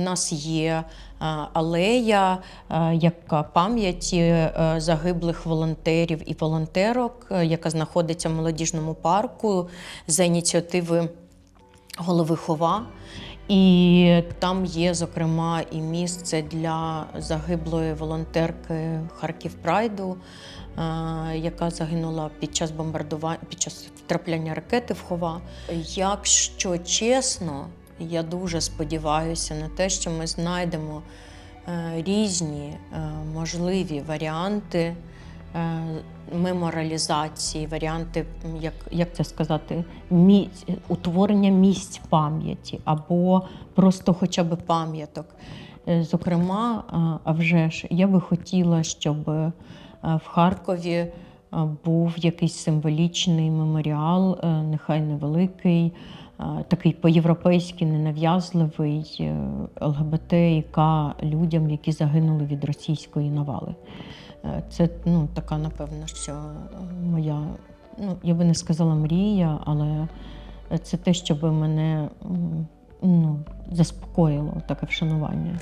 У нас є е, алея, е, яка пам'яті е, загиблих волонтерів і волонтерок, яка знаходиться в молодіжному парку за ініціативи голови Хова. І там є, зокрема, і місце для загиблої волонтерки Харків Прайду, яка загинула під час бомбардування, під час втрапляння ракети в Хова. Якщо чесно, я дуже сподіваюся на те, що ми знайдемо е, різні е, можливі варіанти е, меморалізації, варіанти, як, як це сказати, місць, утворення місць пам'яті або просто хоча б пам'яток. Зокрема, а- вже ж я би хотіла, щоб в Харкові був якийсь символічний меморіал, е, нехай невеликий, е, такий по-європейськи ненав'язливий е, ЛГБТ людям, які загинули від російської навали. Це ну, така, напевно, що моя, ну, я би не сказала мрія, але це те, що би мене ну, заспокоїло, таке вшанування.